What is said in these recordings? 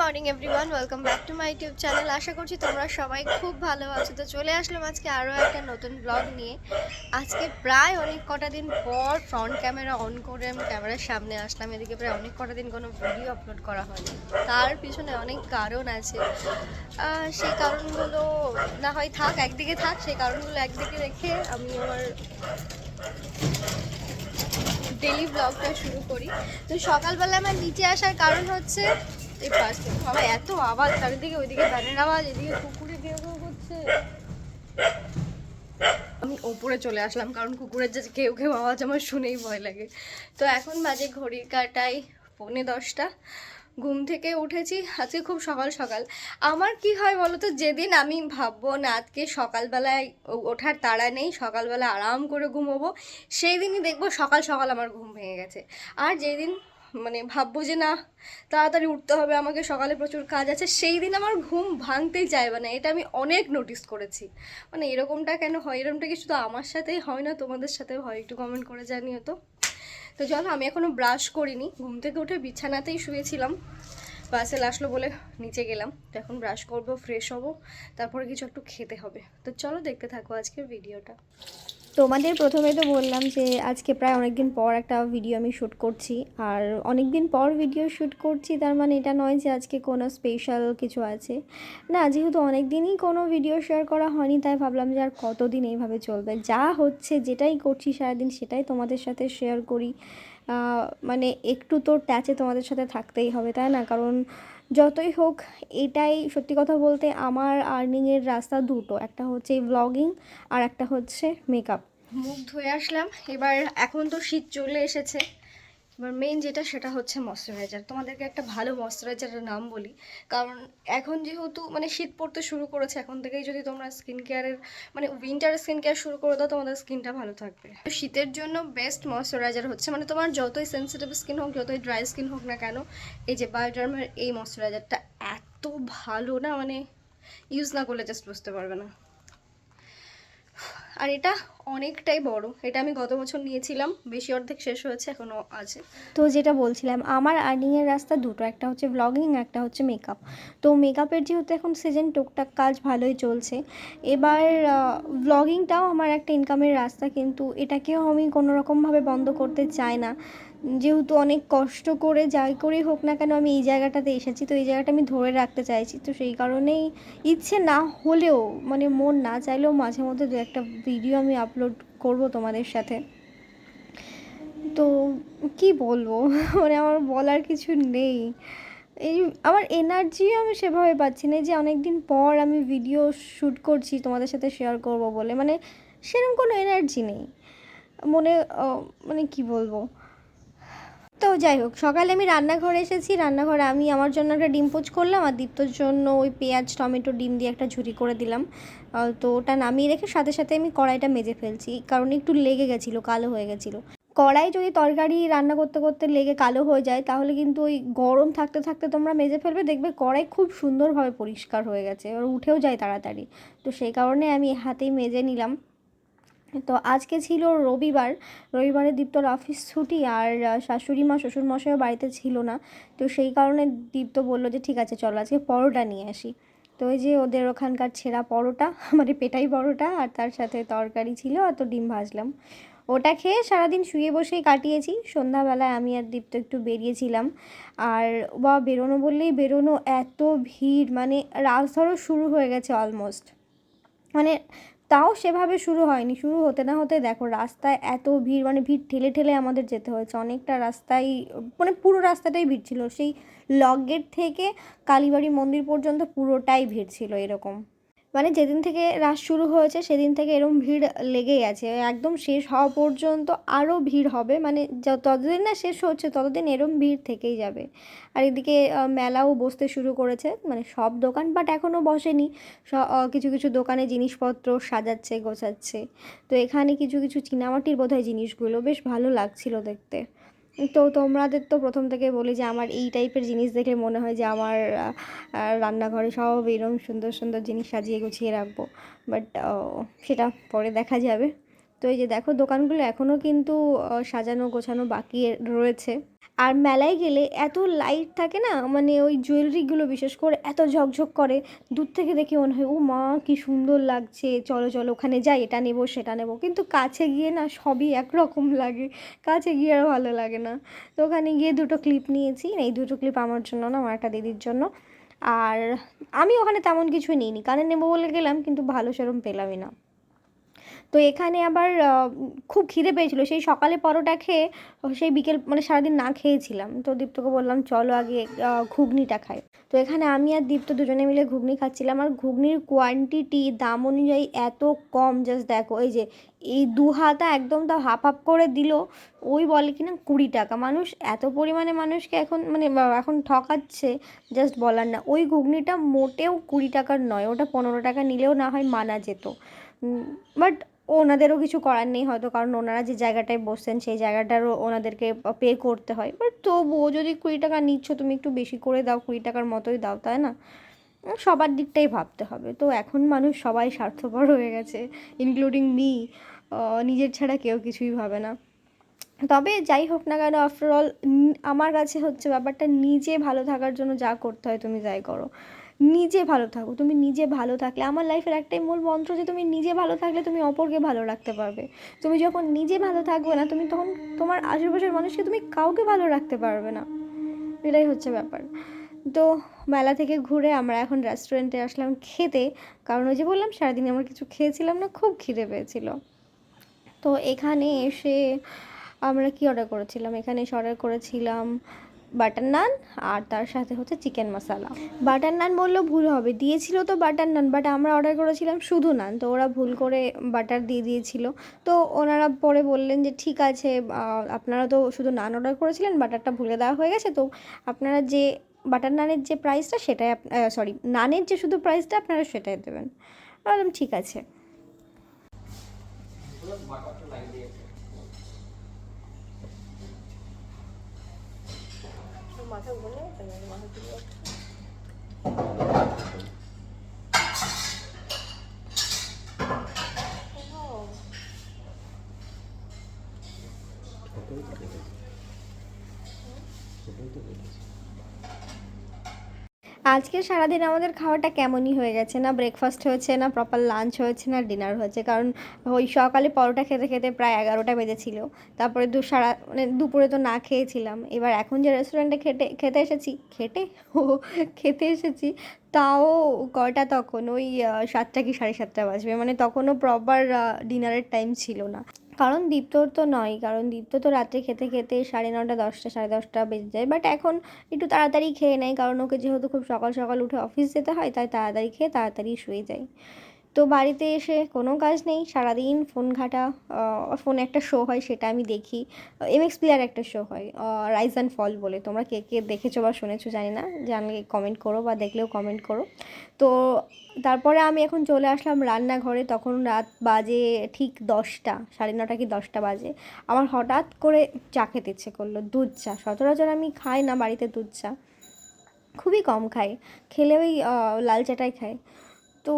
Morning, everyone. Welcome back to my YouTube channel. আশা করছি তোমরা সবাই খুব ভালো আছো। তো চলে আসলাম আজকে আরও একটা নতুন ব্লগ নিয়ে। আজকে প্রায় অনেক কটা দিন পর ফ্রন্ট ক্যামেরা অন করে আমি ক্যামেরার সামনে আসলাম। এদিকে প্রায় অনেক কটা দিন কোনো ভিডিও আপলোড করা হয়নি। তার পিছনে অনেক কারণ আছে। সেই কারণগুলো না হয় থাক, একদিকে থাক, সেই কারণগুলো একদিকে রেখে আমি আমার ডেলি ব্লগটা শুরু করি। তো সকালবেলা আমার নিচে আসার কারণ হচ্ছে এই এত আওয়াজ, চারিদিকে, ওইদিকে গানের আওয়াজ, এদিকে কুকুরে কেউ কেউ করছে। আমি ওপরে চলে আসলাম, কারণ কুকুরের যে কেউ কেউ আওয়াজ আমার শুনেই ভয় লাগে। তো এখন বাজে ঘড়ির কাটাই পৌনে দশটা। ঘুম থেকে উঠেছি, আজকে খুব সকাল সকাল। আমার কি হয় বলো তো যেদিন আমি ভাববো না আজকে সকালবেলায় ওঠার তাড়া নেই, সকালবেলা আরাম করে ঘুমোবো, সেই দিনই দেখব সকাল সকাল আমার ঘুম ভেঙে গেছে। আর যেদিন মানে ভাববো যে না, তাড়াতাড়ি উঠতে হবে, আমাকে সকালে প্রচুর কাজ আছে। সেই দিন আমার ঘুম ভাঙতেই চাইবে না, এটা আমি অনেক নোটিস করেছি। মানে এরকমটা কেন হয়? এরকমটা কি শুধু আমার সাথেই হয় না? তোমাদের সাথে হয়? একটু কমেন্ট করে জানিও তো। তো চলো, আমি এখনও ব্রাশ করিনি। ঘুম থেকে উঠে বিছানাতেই শুয়েছিলাম। পার্সেল আসলো বলে নিচে গেলাম। তো এখন ব্রাশ করব ফ্রেশ হব, তারপরে কিছু একটু খেতে হবে। তো চলো, দেখতে থাকো আজকের ভিডিওটা তোমাদের প্রথমে তো বললাম যে আজকে প্রায় অনেক দিন পর একটা ভিডিও আমি শ্যুট করছি। আর অনেক দিন পর ভিডিও শ্যুট করছি, তার মানে এটা নয় যে আজকে কোনো স্পেশাল কিছু আছে। না, যেহেতু অনেক দিনই কোনো ভিডিও শেয়ার করা হয়নি, তাই ভাবলাম যে আর কতদিন এইভাবে চলবে? যা হচ্ছে, যেটাই করছি সারাদিন সেটাই তোমাদের সাথে শেয়ার করি। মানে একটু তো ট্যাচে তোমাদের সাথে থাকতেই হবে, তাই না? কারণ যতই হোক, এটাই সত্যি কথা বলতে আমার আর্নিংয়ের রাস্তা দুটো। একটা হচ্ছে ব্লগিং আর একটা হচ্ছে মেকআপ মুখ ধুয়ে আসলাম। এবার এখন তো শীত চলে এসেছে। এবার মেইন যেটা সেটা হচ্ছে ময়শ্চারাইজার তোমাদেরকে একটা ভালো ময়শ্চারাইজারের নাম বলি। কারণ এখন যেহেতু মানে শীত পড়তে শুরু করেছে, এখন থেকেই যদি তোমরা স্কিন কেয়ারের মানে উইন্টার স্কিন কেয়ার শুরু করে দাও, তোমাদের স্কিনটা ভালো থাকবে। শীতের জন্য বেস্ট ময়শ্চারাইজার হচ্ছে মানে তোমার যতই সেন্সিটিভ স্কিন হোক, যতই ড্রাই স্কিন হোক না কেন, এই যে বায়োডার্মের এই ময়শ্চারাইজারটা এত ভালো না মানে ইউজ না করলে জাস্ট বুঝতে পারবে না। আর এটা অনেকটাই বড়। এটা আমি গত বছর নিয়েছিলাম, বেশি অর্ধেক শেষ হয়েছে এখনও আছে। তো যেটা বলছিলাম, আমার আর্নিংয়ের রাস্তা দুটো, একটা হচ্ছে ব্লগিং একটা হচ্ছে মেকআপ তো মেকআপের যেহেতু এখন সিজন টুকটাক কাজ ভালোই চলছে। এবার ব্লগিংটাও আমার একটা ইনকামের রাস্তা, কিন্তু এটাকেও আমি কোনোরকমভাবে বন্ধ করতে চাই না। যেহেতু অনেক কষ্ট করে, যাই করেই হোক না কেন আমি এই জায়গাটাতে এসেছি, তো এই জায়গাটা আমি ধরে রাখতে চাইছি। তো সেই কারণেই ইচ্ছে না হলেও মানে মন না চাইলেও মাঝে মধ্যে দু একটা ভিডিও আমি আপলোড করব তোমাদের সাথে। তো কি বলব? মানে আমার বলার কিছু নেই। এই আমার এনার্জিও আমি সেভাবে পাচ্ছি না যে অনেক দিন পর আমি ভিডিও শ্যুট করছি, তোমাদের সাথে শেয়ার করব বলে। মানে সেরকম কোনো এনার্জি নেই। মনে মানে কি বলব? তো যাই হোক, সকালে আমি রান্নাঘরে এসেছি। রান্নাঘরে আমি আমার জন্য একটা ডিম পোচ করলাম আর দীপ্তর জন্য ওই পেঁয়াজ, টমেটো, ডিম দিয়ে একটা ঝুরি করে দিলাম। তো ওটা নামিয়ে রেখে সাথে সাথে আমি কড়াইটা মেজে ফেলছি। কারণ একটু লেগে গেছিল, কালো হয়ে গেছিল। কড়াই যদি তরকারি রান্না করতে করতে লেগে কালো হয়ে যায়, তাহলে কিন্তু ওই গরম থাকতে থাকতে তোমরা মেজে ফেলবে। দেখবে কড়াই খুব সুন্দরভাবে পরিষ্কার হয়ে গেছে এবার উঠেও যায় তাড়াতাড়ি। তো সেই কারণে আমি হাতেই মেজে নিলাম। তো আজকে ছিল রবিবার। রবিবারে দীপ্তর অফিস ছুটি আর শাশুড়ি মা শ্বশুর মশাইও বাড়িতে ছিল না। তো সেই কারণে দীপ্ত বলল যে, ঠিক আছে, চলো আজকে পরোটা নিয়ে আসি। তো ওই যে ওদের ওখানকার ছেঁড়া পরোটা মানে পেটাই পরোটা আর তার সাথে তরকারি ছিল আর তো ডিম ভাজলাম। ওটা খেয়ে সারাদিন শুয়ে বসেই কাটিয়েছি। সন্ধ্যাবেলায় আমি আর দীপ্ত একটু বেরিয়েছিলাম। আর বা, বেরোনো বললেই বেরোনো এত ভিড় মানে রাত ধরো শুরু হয়ে গেছে অলমোস্ট মানে তাও সেভাবে শুরু হয়নি। শুরু হতে না হতে দেখো রাস্তায় এত ভিড় মানে ভিড় ঠেলে ঠেলে আমাদের যেতে হয়েছে। অনেকটা রাস্তায় মানে পুরো রাস্তাটাই ভিড় ছিল। সেই লক গেট থেকে কালীবাড়ি মন্দির পর্যন্ত পুরোটাই ভিড় ছিল এরকম। মানে যেদিন থেকে রাস শুরু হয়েছে, সেদিন থেকে এরকম ভিড় লেগেই আছে। একদম শেষ হওয়া পর্যন্ত আরও ভিড় হবে। মানে ততদিন না শেষ হচ্ছে, ততদিন এরম ভিড় থেকেই যাবে। আর এদিকে মেলাও বসতে শুরু করেছে। মানে সব দোকান, বাট এখনও বসেনি। কিছু কিছু দোকানে জিনিসপত্র সাজাচ্ছে, গোছাচ্ছে। তো এখানে কিছু কিছু চীনামাটির বোধহয় জিনিসগুলো বেশ ভালো লাগছিল দেখতে। তো তোমাদের তো প্রথম থেকে বলি যে আমার এই টাইপের জিনিস দেখলে মনে হয় যে আমার রান্নাঘরে সব এরকম সুন্দর সুন্দর জিনিস সাজিয়ে গুছিয়ে রাখব। বাট সেটা পরে দেখা যাবে। তো এই যে দেখো দোকানগুলো এখনও কিন্তু সাজানো গোছানো বাকি রয়েছে। আর মেলায় গেলে এত লাইট থাকে না? মানে ওই জুয়েলারিগুলো বিশেষ করে এত ঝকঝক করে, দূর থেকে দেখে মনে হয়, ও মা, কি সুন্দর লাগছে। চলো চলো, ওখানে যাই, এটা নেব, সেটা নেব। কিন্তু কাছে গিয়ে না সবই একরকম লাগে। কাছে গিয়ে আর ভালো লাগে না। তো ওখানে গিয়ে দুটো ক্লিপ নিয়েছি। এই দুটো ক্লিপ আমার জন্য না, আমার একটা দিদির জন্য। আর আমি ওখানে তেমন কিছু নিইনি। কানে নেব বলে গেলাম, কিন্তু ভালো সেরম পেলামই না। তো এখানে আবার খুব খিদে পেয়েছিল। সেই সকালে পরোটা খেয়ে, সেই বিকেল মানে সারাদিন না খেয়েছিলাম। তো দীপ্তকে বললাম, চলো আগে ঘুগনিটা খাই। তো এখানে আমি আর দীপ্ত দুজনে মিলে ঘুগনি খাচ্ছিলাম। আর ঘুগনির কোয়ান্টিটি দাম অনুযায়ী এত কম। জাস্ট দেখো, এই যে এই দু হাতা একদম তাও হাফ হাফ করে দিল। ওই বলে কিনা কুড়ি টাকা। মানুষ এত পরিমাণে মানুষকে এখন মানে এখন ঠকাচ্ছে জাস্ট বলার না। ওই ঘুগনিটা মোটেও কুড়ি টাকার নয়, ওটা পনেরো টাকা নিলেও না হয় মানা যেত। বাট ওনাদেরও কিছু করার নেই হয়তো, কারণ ওনারা যে জায়গাটায় বসছেন, সেই জায়গাটারও ওনাদেরকে পে করতে হয়। বাট তবুও যদি কুড়ি টাকা নিচ্ছ, তুমি একটু বেশি করে দাও, কুড়ি টাকার মতোই দাও, তাই না? সবার দিকটাই ভাবতে হবে। তো এখন মানুষ সবাই স্বার্থপর হয়ে গেছে ইনক্লুডিং মি নিজের ছাড়া কেউ কিছুই ভাবে না। তবে যাই হোক না কেন আফটারঅল আমার কাছে হচ্ছে ব্যাপারটা নিজে ভালো থাকার জন্য যা করতে হয় তুমি যাই করো। নিজে ভালো থাকো, তুমি নিজে ভালো থাকলে, আমার লাইফের একটাই মূল মন্ত্র যে তুমি নিজে ভালো থাকলে তুমি অপরকে ভালো রাখতে পারবে। তুমি যখন নিজে ভালো থাকবে না, তুমি তখন তোমার আশেপাশের মানুষকে তুমি কাউকে ভালো রাখতে পারবে না। এটাই হচ্ছে ব্যাপার। তো মেলা থেকে ঘুরে আমরা এখন রেস্টুরেন্টে আসলাম খেতে। কারণ ওই যে বললাম, সারাদিন আমরা কিছু খেয়েছিলাম না, খুব খিদে পেয়েছিল। তো এখানে এসে আমরা কি অর্ডার করেছিলাম? এখানে এসে অর্ডার করেছিলাম বাটার নান আর তার সাথে হচ্ছে চিকেন মশালা বাটার নান বললেও ভুল হবে, দিয়েছিল তো বাটার নান বাট আমরা অর্ডার করেছিলাম শুধু নান তো ওরা ভুল করে বাটার দিয়ে দিয়েছিল। তো ওনারা পরে বললেন যে, ঠিক আছে আপনারা তো শুধু নান অর্ডার করেছিলেন বাটারটা ভুলে দেওয়া হয়ে গেছে, তো আপনারা যে বাটার নানের যে প্রাইসটা সেটাই সরি নানের যে শুধু প্রাইসটা আপনারা সেটাই দেবেন। বললাম ঠিক আছে। আজকে সারাদিন আমাদের খাওয়াটা কেমনই হয়ে গেছে না? ব্রেকফাস্ট হয়েছে না? প্রপার লাঞ্চ হয়েছে না? ডিনার হয়েছে? কারণ ওই সকালে পরোটা খেতে খেতে প্রায় এগারোটা বেজেছিল। তারপরে দু সারা মানে দুপুরে তো না খেয়েছিলাম। এবার এখন যে রেস্টুরেন্টে খেটে খেতে এসেছি খেটে ও, খেতে এসেছি। তাও কটা তখন? ওই সাতটা কি সাড়ে সাতটা বাজবে? মানে তখনও প্রপার ডিনারের টাইম ছিল না। কারণ দীপ্তর তো নয়, কারণ দীপ্ত তো রাত্রে খেতে খেতে সাড়ে নটা, দশটা, সাড়ে দশটা বেজে যায়। বাট এখন একটু তাড়াতাড়ি খেয়ে নেয়, কারণ ওকে যেহেতু খুব সকাল সকাল উঠে অফিস যেতে হয়, তাই তাড়াতাড়ি খেয়ে তাড়াতাড়ি শুয়ে যায়। তো বাড়িতে এসে কোনো কাজ নেই, সারাদিন ফোন ঘাটা ফোনে একটা শো হয় সেটা আমি দেখি। এমএক্স প্লেয়ার একটা শো হয় রাইজ অ্যান্ড ফল বলে। তোমরা কে কে দেখেছ বা শুনেছো জানি না, জানলে কমেন্ট করো বা দেখলেও কমেন্ট করো। তো তারপরে আমি এখন চলে আসলাম রান্নাঘরে, তখন রাত বাজে ঠিক দশটা, সাড়ে নটা কি দশটা বাজে। আমার হঠাৎ করে চা খেতে ইচ্ছে করল, দুধ চা। সচরাচর আমি খাই না বাড়িতে দুধ চা। খুবই কম খাই, খেলে ওই লাল চাটাই খাই। তো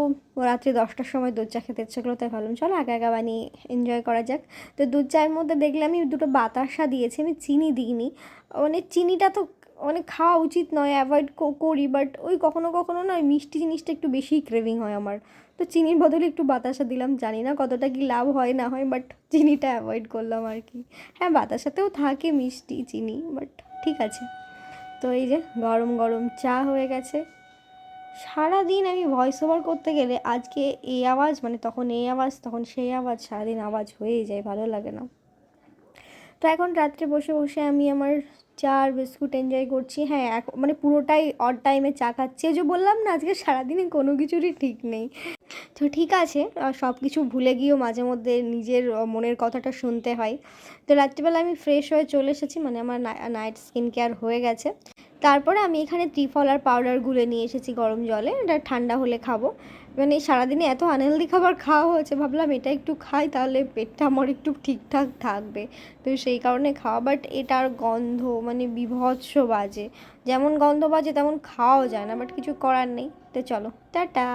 রাত্রি দশটার সময় দুধ চা খেতে ইচ্ছে করল, তাই ভাবলাম চলো একা একা বানিয়ে এনজয় করা যাক। তো দুধ চায়ের মধ্যে দেখলে আমি দুটো বাতাসা দিয়েছি, আমি চিনি দিইনি। মানে চিনিটা তো মানে খাওয়া উচিত নয় অ্যাভয়েড করি বাট ওই কখনো কখনো না ওই মিষ্টি জিনিসটা একটু বেশি ক্রেভিং হয় আমার। তো চিনির বদলে একটু বাতাসা দিলাম, জানি না কতটা কি লাভ হয়, না হয় বাট চিনিটা অ্যাভয়েড করলাম আর কি। হ্যাঁ বাতাসাতেও থাকে মিষ্টি, চিনি বাট ঠিক আছে। তো এই যে গরম গরম চা হয়ে গেছে। সারাদিন আমি ভয়েস ওভার করতে গেলে আজকে এই আওয়াজ মানে তখন এই আওয়াজ, তখন সেই আওয়াজ, সারাদিন আওয়াজ হয়েই যায়, ভালো লাগে না। তো এখন রাত্রে বসে বসে আমি আমার চা বিস্কুট এনজয় করছি। হ্যাঁ এক- মানে পুরোটাই অড টাইমে চা খাচ্ছি। যে বললাম না, আজকে সারাদিনে কোনো কিছুরই ঠিক নেই। তো ঠিক আছে সব কিছু ভুলে গিয়েও মাঝে মধ্যে নিজের মনের কথাটা শুনতে হয়। তো রাত্রিবেলা আমি ফ্রেশ হয়ে চলে এসেছি মানে আমার নাইট স্কিন কেয়ার হয়ে গেছে। তারপরে আমি এখানে ত্রিফলার পাউডার গুলে নিয়ে এসেছি গরম জলে, এটা ঠান্ডা হলে খাব। মানে সারাদিনে এত আনহেলদি খাবার খাওয়া হয়েছে, ভাবলাম এটা একটু খাই তাহলে পেটটা আমার একটু ঠিকঠাক থাকবে। তো সেই কারণে খাওয়া বাট এটার গন্ধ মানে বিভৎস বাজে। যেমন গন্ধ বাজে তেমন খাওয়াও যায় না বাট কিছু করার নেই। তো চলো, টাটা!